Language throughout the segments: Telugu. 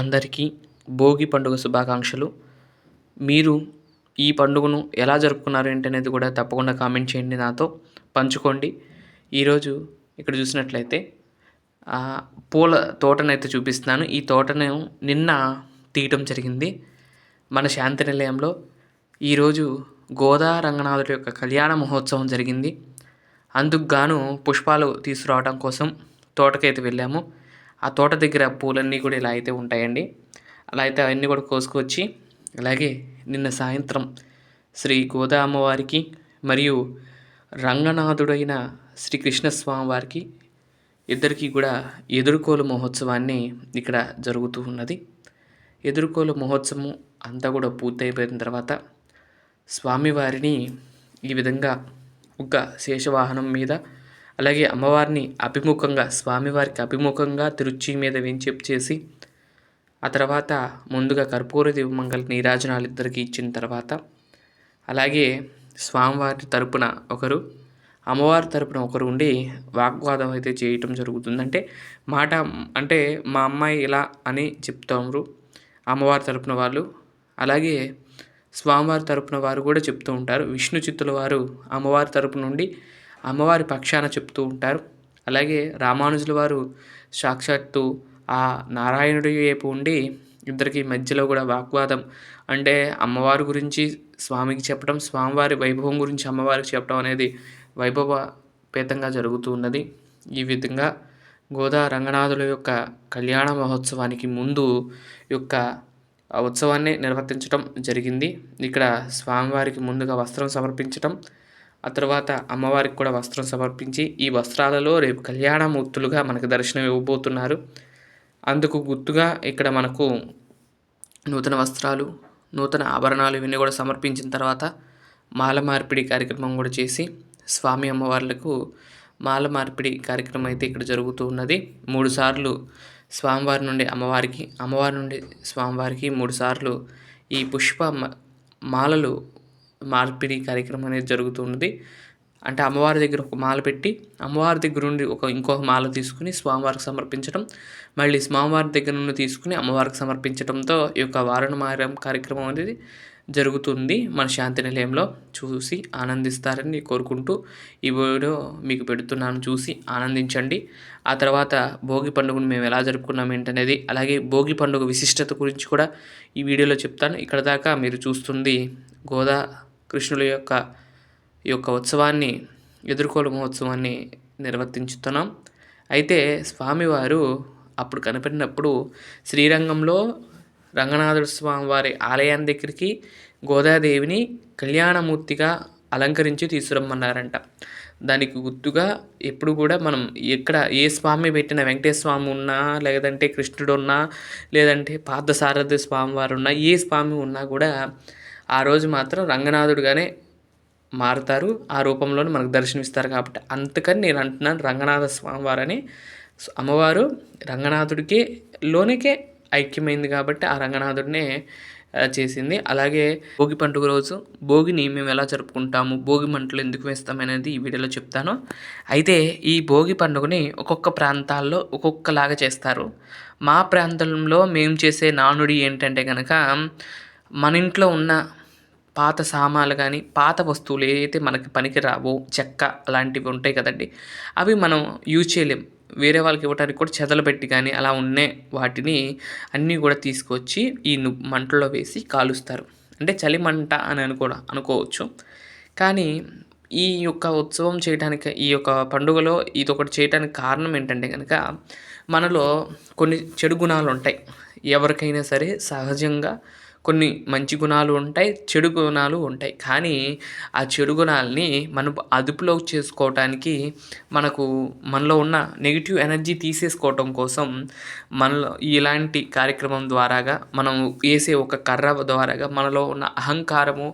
అందరికీ భోగి పండుగ శుభాకాంక్షలు. మీరు ఈ పండుగను ఎలా జరుపుకున్నారు ఏంటనేది కూడా తప్పకుండా కామెంట్ చేయండి నాతో. పంచుకోండి. ఈరోజు ఇక్కడ చూసినట్లయితే పూల తోటనైతే చూపిస్తున్నాను. ఈ తోటను నిన్న తీయటం జరిగింది. మన శాంతి నిలయంలో ఈరోజు గోదా రంగనాథుడి యొక్క కళ్యాణ మహోత్సవం జరిగింది. అందుకు గాను పుష్పాలు తీసుకురావడం కోసం తోటకైతే వెళ్ళాము. ఆ తోట దగ్గర పూలన్నీ కూడా ఇలా అయితే ఉంటాయండి. అలా అయితే అవన్నీ కూడా కోసుకొచ్చి అలాగే నిన్న సాయంత్రం శ్రీ గోదా అమ్మవారికి మరియు రంగనాథుడైన శ్రీ కృష్ణస్వామి వారికి ఇద్దరికీ కూడా ఎదుర్కోలు మహోత్సవాన్ని ఇక్కడ జరుగుతూ ఉన్నది. ఎదుర్కోలు మహోత్సవం అంతా కూడా పూర్తయిపోయిన తర్వాత స్వామివారిని ఈ విధంగా ఒక శేషవాహనం మీద అలాగే అమ్మవారిని అభిముఖంగా స్వామివారికి అభిముఖంగా తిరుచి మీద వెంచేపు చేసి ఆ తర్వాత ముందుగా కర్పూర దీపమంగళ నీరాజనాలు ఇద్దరికి ఇచ్చిన తర్వాత అలాగే స్వామివారి తరపున ఒకరు అమ్మవారి తరపున ఒకరు ఉండి వాగ్వాదం అయితే చేయటం జరుగుతుంది. అంటే మాట అంటే మా అమ్మాయి ఇలా అని చెప్తాము అమ్మవారి తరపున వాళ్ళు. అలాగే స్వామివారి తరపున వారు కూడా చెప్తూ ఉంటారు. విష్ణు చిత్తుల వారు అమ్మవారి తరపు నుండి అమ్మవారి పక్షాన చెప్తూ ఉంటారు. అలాగే రామానుజుల వారు సాక్షాత్తు ఆ నారాయణుడి వైపు ఉండి ఇద్దరికి మధ్యలో కూడా వాగ్వాదం. అంటే అమ్మవారి గురించి స్వామికి చెప్పడం స్వామివారి వైభవం గురించి అమ్మవారికి చెప్పడం అనేది వైభవపేతంగా జరుగుతూ ఉన్నది. ఈ విధంగా గోదా రంగనాథుల యొక్క కళ్యాణ మహోత్సవానికి ముందు యొక్క ఉత్సవాన్ని నిర్వర్తించడం జరిగింది. ఇక్కడ స్వామివారికి ముందుగా వస్త్రం సమర్పించటం ఆ తర్వాత అమ్మవారికి కూడా వస్త్రం సమర్పించి ఈ వస్త్రాలలో రేపు కళ్యాణమూర్తులుగా మనకు దర్శనం ఇవ్వబోతున్నారు. అందుకు గుర్తుగా ఇక్కడ మనకు నూతన వస్త్రాలు నూతన ఆభరణాలు ఇవన్నీ కూడా సమర్పించిన తర్వాత మాల మార్పిడి కార్యక్రమం కూడా చేసి స్వామి అమ్మవార్లకు మాల మార్పిడి కార్యక్రమం అయితే ఇక్కడ జరుగుతూ ఉన్నది. మూడుసార్లు స్వామివారి నుండి అమ్మవారికి అమ్మవారి నుండి స్వామివారికి మూడుసార్లు ఈ పుష్ప మాలలు మార్పిడి కార్యక్రమం అనేది జరుగుతున్నది అంటే అమ్మవారి దగ్గర ఒక మాల పెట్టి అమ్మవారి దగ్గర నుండి ఒక ఇంకొక మాల తీసుకుని స్వామివారికి సమర్పించడం మళ్ళీ స్వామివారి దగ్గర నుండి తీసుకుని అమ్మవారికి సమర్పించడంతో ఈ యొక్క వారణ మారం కార్యక్రమం అనేది జరుగుతుంది. మన శాంతి నిలయంలో చూసి ఆనందిస్తారని కోరుకుంటూ ఈ వీడియో మీకు పెడుతున్నాను చూసి ఆనందించండి. ఆ తర్వాత భోగి పండుగను మేము ఎలా జరుపుకున్నాం ఏంటనేది అలాగే భోగి పండుగ విశిష్టత గురించి కూడా ఈ వీడియోలో చెప్తాను. ఇక్కడ దాకా మీరు చూస్తుంది గోదా కృష్ణుల యొక్క ఈ యొక్క ఉత్సవాన్ని ఎదుర్కోలు మహోత్సవాన్ని నిర్వర్తించుతున్నాం. అయితే స్వామివారు అప్పుడు కనపడినప్పుడు శ్రీరంగంలో రంగనాథుడు స్వామివారి ఆలయాన్ని దగ్గరికి గోదాదేవిని కళ్యాణమూర్తిగా అలంకరించి తీసుకురమ్మన్నారంట. దానికి గుర్తుగా ఎప్పుడు కూడా మనం ఎక్కడ ఏ స్వామి పెట్టిన వెంకటేశ్వర స్వామి ఉన్నా లేదంటే కృష్ణుడు ఉన్నా లేదంటే పార్థసారథి స్వామి వారు ఉన్నా ఏ స్వామి ఉన్నా కూడా ఆ రోజు మాత్రం రంగనాథుడుగానే మారుతారు. ఆ రూపంలోనే మనకు దర్శనమిస్తారు కాబట్టి అందుకని నేను అంటున్నాను రంగనాథ స్వామివారని. అమ్మవారు రంగనాథుడికి లోనికే ఐక్యమైంది కాబట్టి ఆ రంగనాథుడినే చేసింది. అలాగే భోగి పండుగ రోజు భోగిని మేము ఎలా జరుపుకుంటాము భోగి మంటలు ఎందుకు వేస్తాం అనేది ఈ వీడియోలో చెప్తాను. అయితే ఈ భోగి పండుగని ఒక్కొక్క ప్రాంతాల్లో ఒక్కొక్కలాగా చేస్తారు. మా ప్రాంతంలో మేము చేసే నానుడి ఏంటంటే కనుక మన ఇంట్లో ఉన్న పాత సామాన్లు కానీ పాత వస్తువులు ఏదైతే మనకి పనికి రావో చెక్క అలాంటివి ఉంటాయి కదండి అవి మనం యూజ్ చేయలేం. వేరే వాళ్ళకి ఇవ్వడానికి కూడా చెదలు పెట్టి కానీ అలా ఉండే వాటిని అన్నీ కూడా తీసుకొచ్చి ఈ మంటల్లో వేసి కాలుస్తారు. అంటే చలి మంట అని అనుకో అనుకోవచ్చు. కానీ ఈ యొక్క ఉత్సవం చేయడానికి ఈ యొక్క పండుగలో ఇది ఒకటి చేయడానికి కారణం ఏంటంటే కనుక మనలో కొన్ని చెడు గుణాలు ఉంటాయి ఎవరికైనా సరే సహజంగా కొన్ని మంచి గుణాలు ఉంటాయి చెడు గుణాలు ఉంటాయి. కానీ ఆ చెడు గుణాలని మనం అదుపులో చేసుకోవటానికి మనకు మనలో ఉన్న నెగిటివ్ ఎనర్జీ తీసేసుకోవటం కోసం మనలో ఇలాంటి కార్యక్రమం ద్వారాగా మనం వేసే ఒక కర్ర ద్వారాగా మనలో ఉన్న అహంకారము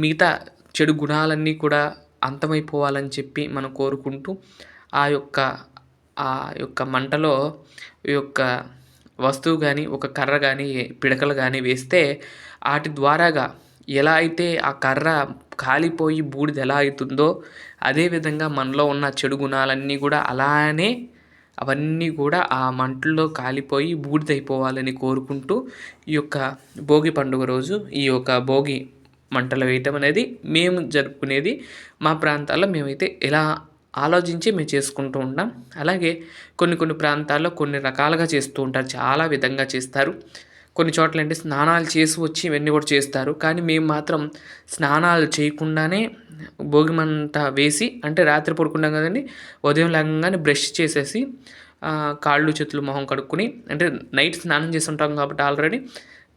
మిగతా చెడు గుణాలన్నీ కూడా అంతమైపోవాలని చెప్పి మనం కోరుకుంటూ ఆ యొక్క ఆ యొక్క మంటలో ఈ యొక్క వస్తువు కానీ ఒక కర్ర కానీ పిడకలు కానీ వేస్తే వాటి ద్వారాగా ఎలా అయితే ఆ కర్ర కాలిపోయి బూడిద ఎలా అవుతుందో అదేవిధంగా మనలో ఉన్న చెడు గుణాలన్నీ కూడా అలానే అవన్నీ కూడా ఆ మంటల్లో కాలిపోయి బూడిదైపోవాలని కోరుకుంటూ ఈ యొక్క భోగి పండుగ రోజు ఈ యొక్క భోగి మంటలు వేయటం అనేది మేము జరుపుకునేది మా ప్రాంతాల్లో మేమైతే ఎలా ఆలోచించి మేము చేసుకుంటూ ఉంటాం. అలాగే కొన్ని కొన్ని ప్రాంతాల్లో కొన్ని రకాలుగా చేస్తూ ఉంటారు. చాలా విధంగా చేస్తారు. కొన్ని చోట్ల అంటే స్నానాలు చేసి వచ్చి ఇవన్నీ కూడా చేస్తారు. కానీ మేము మాత్రం స్నానాలు చేయకుండానే భోగి మంట వేసి అంటే రాత్రి పడుకున్నాం కదండి. ఉదయం లేకంగానే బ్రష్ చేసేసి కాళ్ళు చేతులు మొహం కడుక్కుని అంటే నైట్ స్నానం చేసి ఉంటాం కాబట్టి ఆల్రెడీ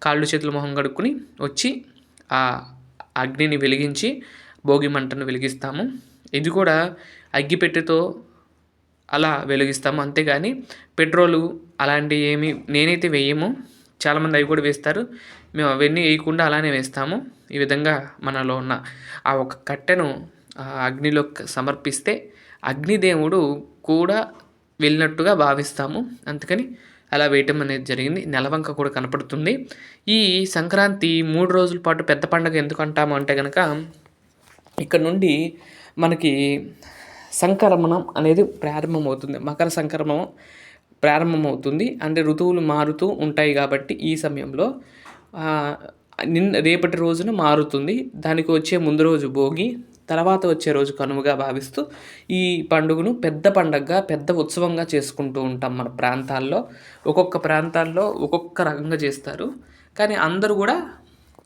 కాళ్ళు చేతులు మొహం కడుక్కుని వచ్చి ఆ అగ్నిని వెలిగించి భోగి మంటను వెలిగిస్తాము. ఇది కూడా అగ్గిపెట్టెతో అలా వెలిగిస్తాము అంతేగాని పెట్రోలు అలాంటివి ఏమి నేనైతే వేయము. చాలామంది అవి కూడా వేస్తారు. మేము అవన్నీ వేయకుండా అలానే వేస్తాము. ఈ విధంగా మనలో ఉన్న ఆ ఒక కట్టెను అగ్నిలో సమర్పిస్తే అగ్నిదేవుడు కూడా వెళ్ళినట్టుగా భావిస్తాము. అందుకని అలా వేయటం అనేది జరిగింది. నెలవంక కూడా కనపడుతుంది. ఈ సంక్రాంతి మూడు రోజుల పాటు పెద్ద పండుగ ఎందుకు అంటాము అంటే కనుక ఇక్కడ నుండి మనకి సంక్రమణం అనేది ప్రారంభమవుతుంది. మకర సంక్రమణం ప్రారంభమవుతుంది. అంటే ఋతువులు మారుతూ ఉంటాయి కాబట్టి ఈ సమయంలో నిన్న రేపటి రోజున మారుతుంది. దానికి వచ్చే ముందు రోజు భోగి తర్వాత వచ్చే రోజు కనుమగా భావిస్తూ ఈ పండుగను పెద్ద పండగగా పెద్ద ఉత్సవంగా చేసుకుంటూ ఉంటాం మన ప్రాంతాల్లో. ఒక్కొక్క ప్రాంతాల్లో ఒక్కొక్క రకంగా చేస్తారు. కానీ అందరూ కూడా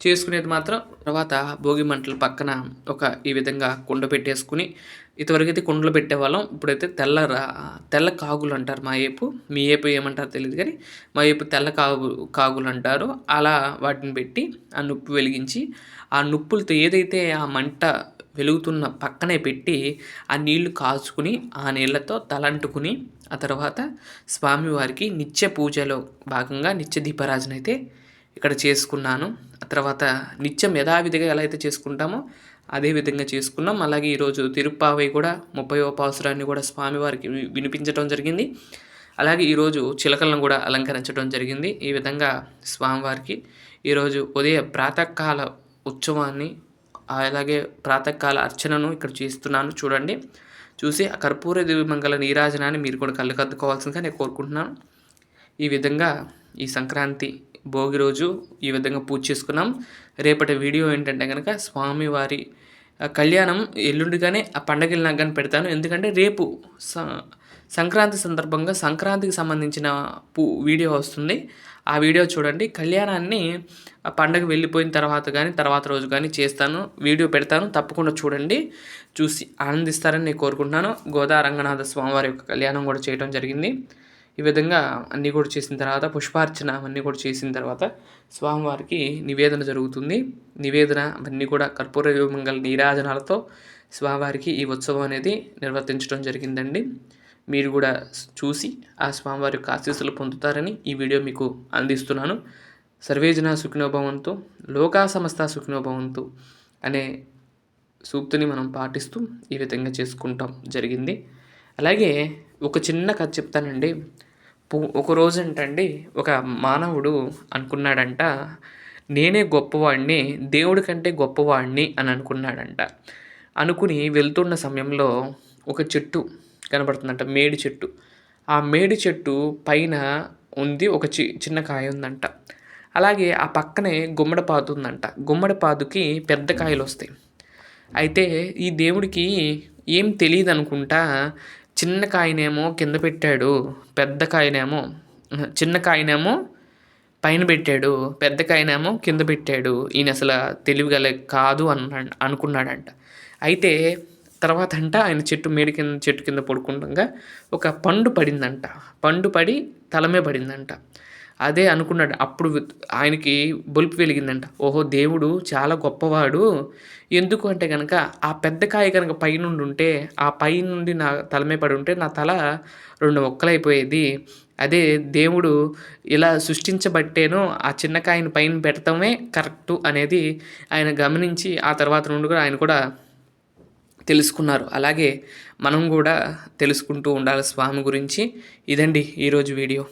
చేసుకునేది మాత్రం తర్వాత భోగి మంటల పక్కన ఒక ఈ విధంగా కుండ పెట్టేసుకుని ఇంతవరకు అయితే కుండలు పెట్టేవాళ్ళం ఇప్పుడైతే తెల్ల తెల్ల కాగులు అంటారు మా ఏపు. మీ ఏపు ఏమంటారో తెలియదు కానీ మా ఏపు తెల్ల కాగు కాగులు అంటారు. అలా వాటిని పెట్టి ఆ నుప్పు వెలిగించి ఆ నుప్పులతో ఏదైతే ఆ మంట వెలుగుతున్న పక్కనే పెట్టి ఆ నీళ్ళు కాచుకుని ఆ నీళ్ళతో తలంటుకుని ఆ తర్వాత స్వామివారికి నిత్య పూజలో భాగంగా నిత్య దీపారాజన అయితే ఇక్కడ చేసుకున్నాను. తర్వాత నిత్యం యథావిధిగా ఎలా అయితే చేసుకుంటామో అదే విధంగా చేసుకున్నాం. అలాగే ఈరోజు తిరుప్పావై కూడా ముప్పై పాసురాన్ని కూడా స్వామివారికి వినిపించడం జరిగింది. అలాగే ఈరోజు చిలకలను కూడా అలంకరించడం జరిగింది. ఈ విధంగా స్వామివారికి ఈరోజు ఉదయ ప్రాతకాల ఉత్సవాన్ని అలాగే ప్రాతకాల అర్చనను ఇక్కడ చేస్తున్నాను. చూడండి. చూసి ఆ కర్పూర దివిమంగళ నీరాజనాన్ని మీరు కూడా కళ్ళు కద్దుకోవాల్సిందిగా నేను కోరుకుంటున్నాను. ఈ విధంగా ఈ సంక్రాంతి భోగి రోజు ఈ విధంగా పూజ చేసుకున్నాం. రేపటి వీడియో ఏంటంటే కనుక స్వామివారి కళ్యాణం ఎల్లుండిగానే ఆ పండగలు నాకు కానీ పెడతాను. ఎందుకంటే రేపు సంక్రాంతి సందర్భంగా సంక్రాంతికి సంబంధించిన పూ వీడియో వస్తుంది. ఆ వీడియో చూడండి. కళ్యాణాన్ని ఆ పండగ వెళ్ళిపోయిన తర్వాత కానీ తర్వాత రోజు కానీ చేస్తాను. వీడియో పెడతాను. తప్పకుండా చూడండి. చూసి ఆనందిస్తారని నేను కోరుకుంటున్నాను. గోదా రంగనాథ స్వామివారి యొక్క కళ్యాణం కూడా చేయడం జరిగింది. ఈ విధంగా అన్నీ కూడా చేసిన తర్వాత పుష్పార్చన అవన్నీ కూడా చేసిన తర్వాత స్వామివారికి నివేదన జరుగుతుంది. నివేదన అవన్నీ కూడా కర్పూర మంగళ నీరాజనాలతో స్వామివారికి ఈ ఉత్సవం అనేది నిర్వర్తించడం జరిగిందండి. మీరు కూడా చూసి ఆ స్వామివారి యొక్క ఆశీస్సులు పొందుతారని ఈ వీడియో మీకు అందిస్తున్నాను. సర్వేజన సుఖినోభవంతు లోకా సమస్త సుఖినోభవంతు అనే సూక్తిని మనం పాటిస్తూ ఈ విధంగా చేసుకుంటాం జరిగింది. అలాగే ఒక చిన్న కథ చెప్తానండి. ఒక ఏంటండి ఒక మానవుడు అనుకున్నాడంట నేనే గొప్పవాడిని దేవుడి కంటే గొప్పవాడిని అని అనుకున్నాడంట. అనుకుని వెళ్తున్న సమయంలో ఒక చెట్టు కనబడుతుందంట మేడి చెట్టు. ఆ మేడి చెట్టు పైన ఉంది ఒక చి చిన్న కాయ ఉందంట. అలాగే ఆ పక్కనే గుమ్మడిపాదు ఉందంట. గుమ్మడిపాదుకి పెద్ద కాయలు వస్తాయి. అయితే ఈ దేవుడికి ఏం తెలియదు అనుకుంటా చిన్న కాయనేమో కింద పెట్టాడు పెద్ద కాయనేమో చిన్న కాయనేమో పైన పెట్టాడు పెద్ద కాయనేమో కింద పెట్టాడు. ఈయన అసలు తెలివిగల కాదు అన్న అనుకున్నాడంట. అయితే తర్వాత అంట ఆయన చెట్టు మేడి కింద చెట్టు కింద పడుకుండగా ఒక పండు పడిందంట. పండు పడి తలమే పడిందంట. అదే అనుకున్నాడు. అప్పుడు ఆయనకి బొలుపు వెలిగిందంట. ఓహో దేవుడు చాలా గొప్పవాడు. ఎందుకు అంటే కనుక ఆ పెద్ద కాయ కనుక పైనుండి ఉంటే ఆ పై నుండి నా తలమే పడి ఉంటే నా తల రెండు ఒక్కలైపోయేది అదే దేవుడు ఇలా సృష్టించబట్టేనో ఆ చిన్న కాయని పైన పెడతామే కరెక్ట్ అనేది ఆయన గమనించి ఆ తర్వాత నుండి కూడా ఆయన కూడా తెలుసుకున్నారు. అలాగే మనం కూడా తెలుసుకుంటూ ఉండాలి స్వామి గురించి. ఇదండి ఈరోజు వీడియో.